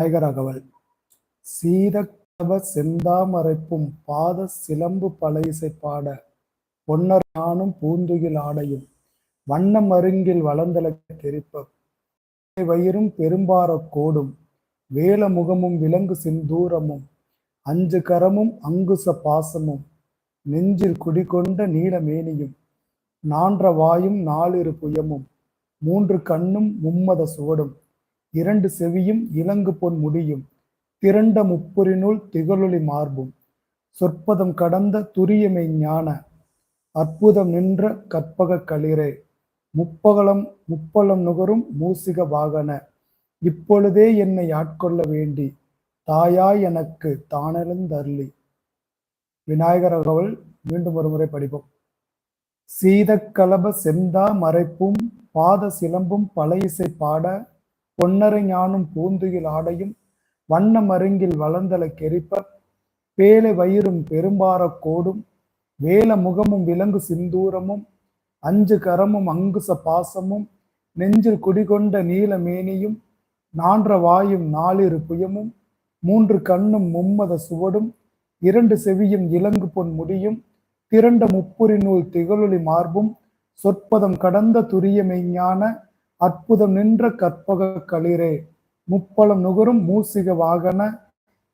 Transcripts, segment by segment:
நாயகரகவல் சீதக்கவ செந்தாமரைப்பும் பாத சிலம்பு பலைசை பாட பொன்னர் நானும் பூந்துகில் ஆடையும். வண்ண மருங்கில் வளர்ந்தல தெரிப்ப வயிறும் பெரும்பார கோடும். வேல முகமும் விலங்கு சிந்தூரமும். அஞ்சு கரமும் அங்குச பாசமும். நெஞ்சில் குடிகொண்ட நீலமேனியும் நான்ற வாயும் நாலிரு புயமும். மூன்று கண்ணும் மும்மத சுவடும். இரண்டு செவியும் இலங்கு பொன் முடியும். திரண்ட முப்புரினுள் திகழொளி மார்பும். சொற்பதம் கடந்த துரியமை ஞான. அற்புதம் நின்ற கற்பக களிரே. முப்பகலம் முப்பலம் நுகரும் மூசிக வாகன. இப்பொழுதே என்னை ஆட்கொள்ள வேண்டி. தாயாய் எனக்கு தானெழுந்தருளி விநாயகர் அகவல் மீண்டும் ஒரு முறை படிப்போம். சீதக்கலப செந்தா மறைப்பும் பாத சிலம்பும் பழையிசை பாட பொன்னரை ஞானும் பூந்துகில் ஆடையும் வண்ணம் அருங்கில் வளர்ந்தல கெரிப்ப பேலை வயிறும் பெரும்பாரக் கோடும் வேல முகமும் விலங்கு சிந்தூரமும் அஞ்சு கரமும் அங்குச பாசமும் நெஞ்சில் குடிகொண்ட நீல மேனியும் நான்ற வாயும் நாலிரு புயமும் மூன்று கண்ணும் மும்மத சுவடும் இரண்டு செவியும் இலங்கு பொன் முடியும் திரண்ட முப்புரி நூல் திகழொளி மார்பும் சொற்பதம் கடந்த துரிய மெய்ஞான அற்புதம் நின்ற கற்பக களிரே முப்பழம் நுகரும் மூசிக வாகன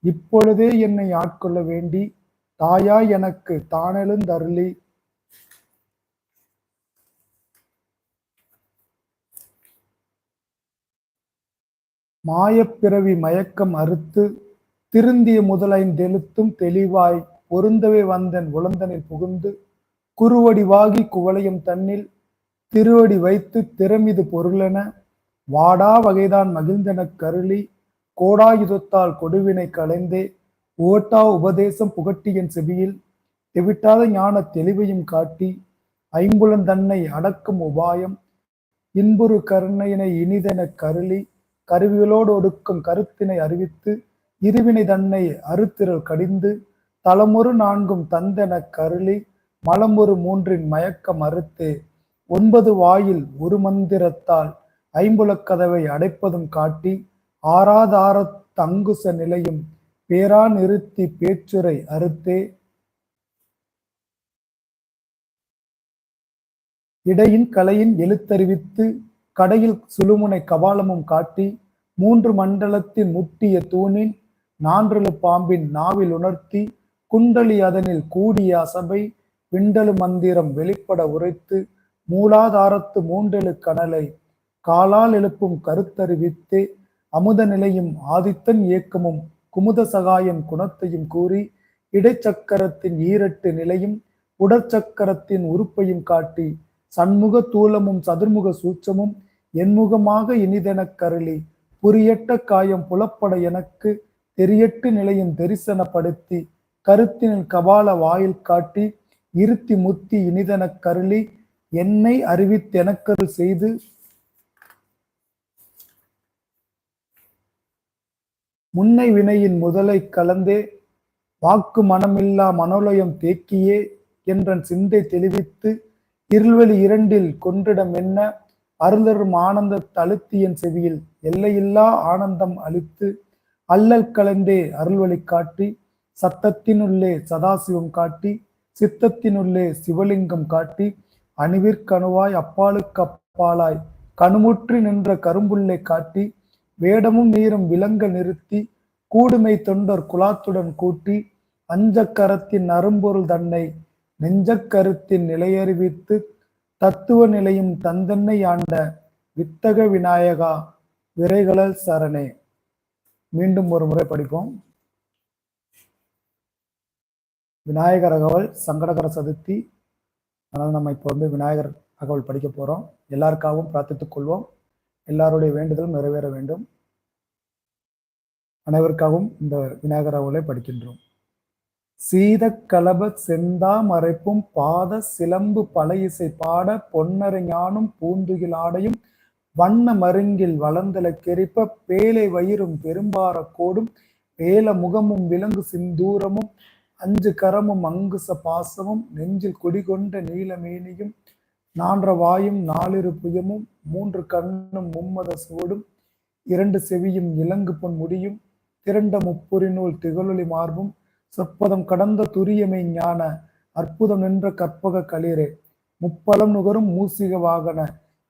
இப்பொழுதே என்னை ஆட்கொள்ள வேண்டி தாயா எனக்கு தானெழுந்தருளி. மாயப்பிறவி மயக்கம் அறுத்து திருந்திய முதலைந்தெழுத்தும் தெளிவாய் பொருந்தவே வந்தன் உளந்தனில் புகுந்து குறுவடிவாகி குவளையும் தன்னில் திருவடி வைத்து திறமிது பொருளென வாடா வகைதான் மகிழ்ந்தனக் கருளி கோடாயுதத்தால் கொடுவினை களைந்தே ஓட்டா உபதேசம் புகட்டியன் செவியில் தெவிட்டாத ஞான தெளிவையும் காட்டி ஐம்புலன் தன்னை அடக்கும் உபாயம் இன்புறு கருணையினை இனிதெனக் கருளி கருவிகளோடு ஒடுக்கும் கருத்தினை அறிவித்து இருவினை தன்னை அறுத்திரல் கடிந்து தலமொரு நான்கும் தந்தெனக் கருளி மலமொரு மூன்றின் மயக்கம் அறுத்தே ஒன்பது வாயில் ஒரு மந்திரத்தால் ஐம்புலக்கதவை அடைப்பதும் காட்டி ஆராதார தங்குச நிலையும் பேரா நிறுத்தி பேச்சுரை அறுத்தே. இடையின் கலையின் எழுத்தறிவித்து கடையில் சுழுமுனை கபாலமும் காட்டி மூன்று மண்டலத்தின் முட்டிய தூணின் நான்றலு பாம்பின் நாவில் உணர்த்தி குண்டலி அதனில் கூடிய அசபை விண்டலு மந்திரம் வெளிப்பட உரைத்து மூலாதாரத்து மூன்றெழு கனலை காலால் எழுப்பும் கருத்தறிவித்து அமுத நிலையும் ஆதித்தன் இயக்கமும் குமுத சகாயன் குணத்தையும் கூறி இடைச்சக்கரத்தின் ஈரட்டு நிலையும் உடற்சக்கரத்தின் உறுப்பையும் காட்டி சண்முக தூலமும் சதுர்முக சூச்சமும் என்முகமாக இனிதெனக் கருளி புரியட்ட காயம் புலப்பட எனக்கு தெரியட்டு நிலையும் தரிசனப்படுத்தி கருத்தினில் கபால வாயில் காட்டி இருத்தி முத்தி இனிதெனக் கருளி என்னை அறிவித்தெனக்கரு செய்து முன்னை வினையின் முதலை கலந்தே வாக்கு மனமில்லா மனோலயம் தேக்கியே என்றன் சிந்தை தெளிவித்து இருள்வெளி இரண்டில் கொன்றிடம் என்ன? அருளரும் ஆனந்த தழுத்தியன் செவியில் எல்லையில்லா ஆனந்தம் அளித்து அல்லல் கலந்தே அருள்வழி காட்டி சத்தத்தினுள்ளே சதாசிவம் காட்டி சித்தத்தினுள்ளே சிவலிங்கம் காட்டி அணுவிற்கணுவாய் அப்பாலுக்கப்பாலாய் கணுமுற்றி நின்ற கரும்புள்ளை காட்டி வேடமும் நீரும் விலங்க நிறுத்தி கூடுமை தொண்டர் குலாத்துடன் கூட்டி அஞ்சக்கரத்தின் அரும்பொருள் தன்னை நெஞ்சக்கருத்தின் நிலையறிவித்து தத்துவ நிலையும் தந்தன்னை ஆண்ட வித்தக விநாயகா விரைகளல் சரணே. மீண்டும் ஒரு முறை படிப்போம். விநாயகரகவல் சங்கடகர சதுர்த்தி அதனால் நம்ம இப்போ வந்து விநாயகர் அகவல் படிக்க போகிறோம் எல்லாருக்காகவும் பிரார்த்தித்துக் கொள்வோம். எல்லாருடைய வேண்டுதலும் நிறைவேற வேண்டும். அனைவருக்காகவும் இந்த விநாயகர் அகவலை படிக்கின்றோம். சீத கலப செந்தா மறைப்பும் பாத சிலம்பு பழையிசை பாட பொன்னரை ஞானும் பூந்துகில் ஆடையும் வண்ண மருங்கில் வளர்ந்தல கெரிப்ப பேலை வயிறும் பெரும்பார கோடும் வேல முகமும் விலங்கு சிந்தூரமும் அஞ்சு கரமும் அங்குச பாசமும் நெஞ்சில் குடிகொண்ட நீலமேனியும் நான்ற வாயும் நாலிரு புயமும் மூன்று கண்ணும் மும்மத சோடும் இரண்டு செவியும் இலங்கு பொன் முடியும் திரண்ட முப்புரி நூல் திகழொளி மார்பும் சொற்பதம் கடந்த துரியமை ஞான அற்புதம் நின்ற கற்பக களிரே முப்பலம் நுகரும் மூசிக வாகன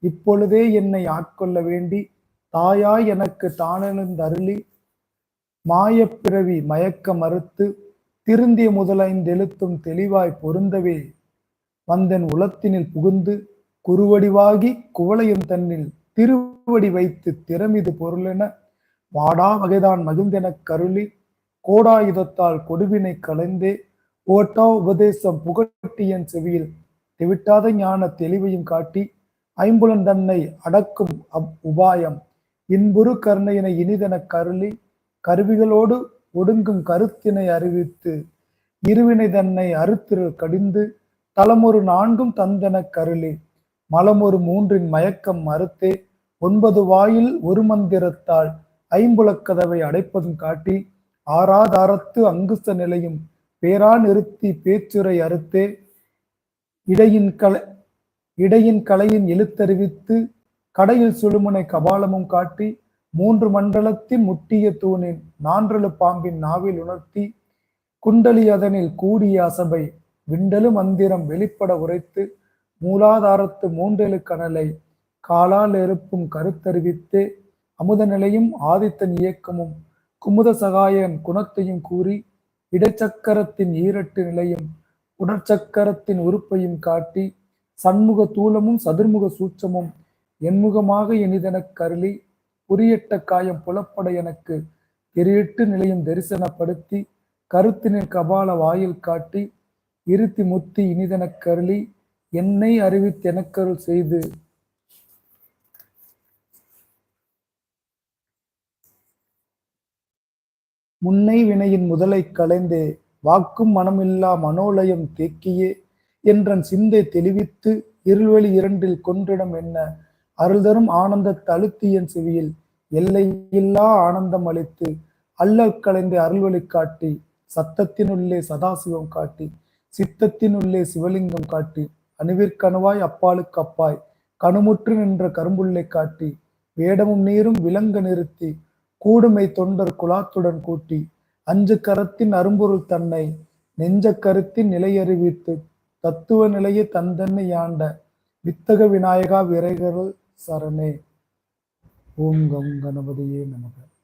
இப்பொழுதே என்னை ஆட்கொள்ள வேண்டி தாயாய் எனக்கு தானெழுந்தருளி மாயப்பிறவி மயக்க மறுத்து திருந்திய முதலைந்தெழுத்தும் தெளிவாய் பொருந்தவே. வந்தன் உளத்தினில் புகுந்து குருவடிவாகி குவளையும் தன்னில் திருவடி வைத்து திறமிது பொருளென வாடா வகைதான் மகிழ்ந்தெனக் கருளி கோடாயுதத்தால் கொடுவினை கலைந்தே ஓட்டா உபதேசம் புகட்டியன் செவியில் தெவிட்டாத ஞான தெளிவையும் காட்டி ஐம்புலன் தன்னை அடக்கும் அப் உபாயம் இன்புறு கருணையினை இனிதெனக் கருளி கருவிகளோடு ஒடுங்கும் கருத்தினை அறிவித்து இருவினை தன்னை அறுத்திரு கடிந்து தலமொரு நான்கும் தந்தனக் கருளி. மலமொரு மூன்றின் மயக்கம் மறுத்தே. ஒன்பது வாயில் ஒரு மந்திரத்தால் ஐம்புலக்கதவை அடைப்பதும் காட்டி. ஆறாதாரத்து அங்குச நிலையும் பேரா நிறுத்தி பேச்சுரை அறுத்தே. இடையின் கலை இடையின் கலையின் எழுத்தறிவித்து கடையில் சுழுமுனை கபாலமும் காட்டி. மூன்று மண்டலத்தின் முட்டிய தூணின் நான்றலு பாம்பின் நாவில் உணர்த்தி குண்டலி அதனில் கூடிய அசபை விண்டலு மந்திரம் வெளிப்பட உரைத்து மூலாதாரத்து மூன்றெழு கனலை காலால் எருப்பும் கருத்தறிவித்தே அமுத நிலையும் ஆதித்தன் இயக்கமும் குமுத சகாயன் குணத்தையும் கூறி இடைச்சக்கரத்தின் ஈரட்டு நிலையும் உடற்சக்கரத்தின் உறுப்பையும் காட்டி சண்முக தூலமும் சதுர்முக சூட்சமும் என்முகமாக இனிதெனக் கருளி குறியிட்ட காயம் புலப்பட எனக்கு திரையிட்டு நிலையும் தரிசனப்படுத்தி கருத்தினின் கபால வாயில் காட்டி இருத்தி முத்தி இனிதெனக் கருளி என்னை அறிவித்து எனக்கருள் செய்து. முன்னை வினையின் முதலை களைந்தே வாக்கும் மனமில்லா மனோலயம் தேக்கியே என்றன் சிந்தை தெளிவித்து இருள்வெளி இரண்டில் கொன்றிடம் என்ன அருள்தரும் ஆனந்த தழுத்தியன் செவியில் எல்லையில்லா ஆனந்தம் அளித்து அல்லல் கலைந்து அருள்வழி காட்டி சத்தத்தினுள்ளே சதாசிவம் காட்டி சித்தத்தினுள்ளே சிவலிங்கம் காட்டி அணுவிற்கணுவாய் அப்பாலுக்கு அப்பாய் கணுமுற்று நின்ற கரும்புள்ளை காட்டி வேடமும் நீரும் விலங்க நிறுத்தி கூடுமை தொண்டர் குலாத்துடன் கூட்டி அஞ்சு கரத்தின் அரும்பொருள் தன்னை நெஞ்ச கருத்தின் நிலையறிவித்து தத்துவ நிலையை தந்தன்னை ஆண்ட வித்தக விநாயகா விரைகர்கள் சரணே. ஓம் கம் கணபதியே நமக.